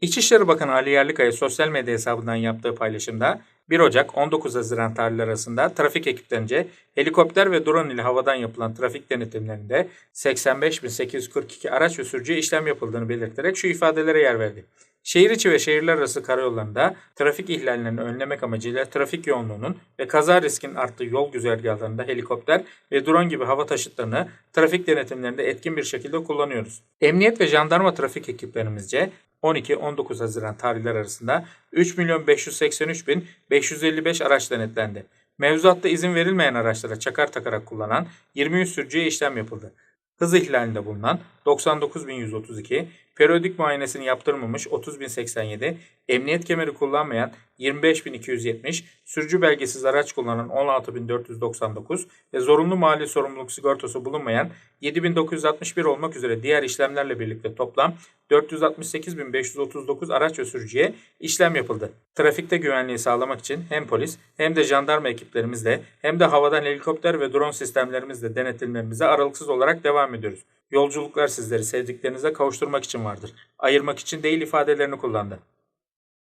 İçişleri Bakanı Ali Yerlikaya sosyal medya hesabından yaptığı paylaşımda 1 Ocak 19 Haziran tarihleri arasında trafik ekiplerince helikopter ve drone ile havadan yapılan trafik denetimlerinde 85.842 araç ve sürücüye işlem yapıldığını belirterek şu ifadelere yer verdi. Şehir içi ve şehirler arası karayollarında trafik ihlallerini önlemek amacıyla trafik yoğunluğunun ve kaza riskinin arttığı yol güzergahlarında helikopter ve drone gibi hava taşıtlarını trafik denetimlerinde etkin bir şekilde kullanıyoruz. Emniyet ve jandarma trafik ekiplerimizce 12-19 Haziran tarihler arasında 3 milyon 583 bin 555 araç denetlendi. Mevzuatta izin verilmeyen araçlara çakar takarak kullanan 23 sürücüye işlem yapıldı. Hız ihlalinde bulunan 99.132, periyodik muayenesini yaptırmamış 30.087, emniyet kemeri kullanmayan 25.270, sürücü belgesiz araç kullanan 16.499 ve zorunlu mali sorumluluk sigortası bulunmayan 7.961 olmak üzere diğer işlemlerle birlikte toplam 468.539 araç ve sürücüye işlem yapıldı. Trafikte güvenliği sağlamak için hem polis hem de jandarma ekiplerimizle hem de havadan helikopter ve drone sistemlerimizle denetimlerimize aralıksız olarak devam ediyoruz. Yolculuklar sizleri sevdiklerinize kavuşturmak için vardır. Ayırmak için değil ifadelerini kullandı.